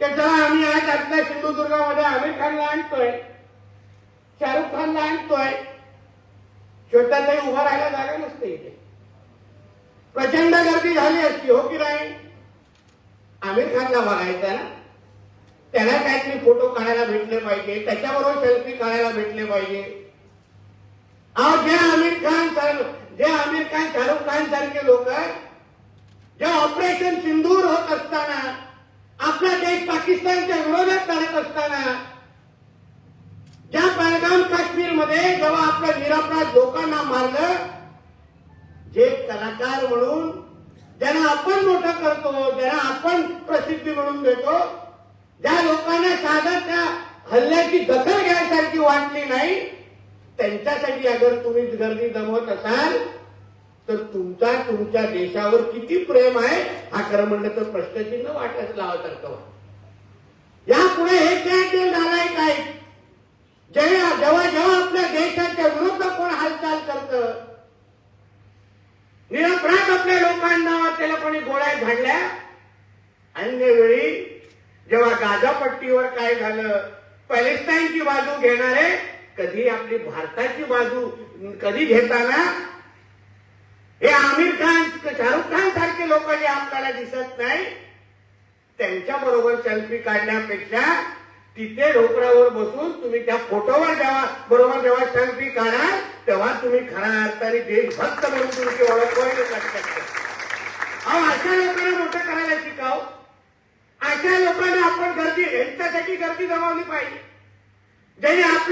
की चला आम्ही आज आपल्या सिंधुदुर्गामध्ये आमिर खानला आणतोय शाहरुख खानला आणतोय श्वेताताई उभा राहायला जागा नसते इथे. प्रचंड गर्दी झाली असती हो की नाही? आमिर खानला बघायचा ना? त्याला काहीतरी फोटो काढायला भेटले पाहिजे त्याच्याबरोबर सेल्फी काढायला भेटले पाहिजे. अहो जे आमिर खान जे आमिर खान शाहरुख खान सारखे लोक जे ऑपरेशन सिंदूर होत असताना आपला देश पाकिस्तानच्या विरोधात चालत असताना ज्या पहलगाम काश्मीरमध्ये जेव्हा आपल्या निरापराध लोकांना मारलं जे कलाकार म्हणून ज्यांना आपण मोठं करतो ज्यांना आपण प्रसिद्धी म्हणून देतो ज्या लोकांना साधा त्या हल्ल्याची दखल घ्यायसारखी वाटली नाही त्यांच्यासाठी अगर तुम्ही गर्दी जमवत असाल तर तुमचा तुमच्या देशावर किती प्रेम आहे हा खरं म्हणलं तर प्रश्नचिन्ह वाटायचं लावासारखं वाटतं. यापुढे हे काय ते नालायक आहेत जेव्हा जेव्हा जेव्हा आपल्या देशाच्या विरुद्ध कोण हालचाल करतं? निरपराध आपल्या लोकांना त्याला कोणी गोळ्या झाडल्या? अन्य वेळी जेव्हा गाजापट्टीवर काय झालं? पॅलेस्टाईनची बाजू घेणारे कधी आपली भारताची बाजू कधी घेताना? हे आमिर खान शाहरुख खान सारखे लोक जे आपल्याला दिसत नाही त्यांच्या बरोबर सेल्फी काढण्यापेक्षा तिथे ढोकरावर बसून तुम्ही त्या फोटोवर जेव्हा बरोबर जेव्हा सेल्फी काढा तेव्हा तुम्ही खऱ्या अर्थाने देशभक्त म्हणून तुमची ओळख होईल अहो अशा लोकांना मोठं करायला शिकाव. अशा लोकांना आपण गर्दी यांच्यासाठी गर्दी जमावली पाहिजे. ज्याने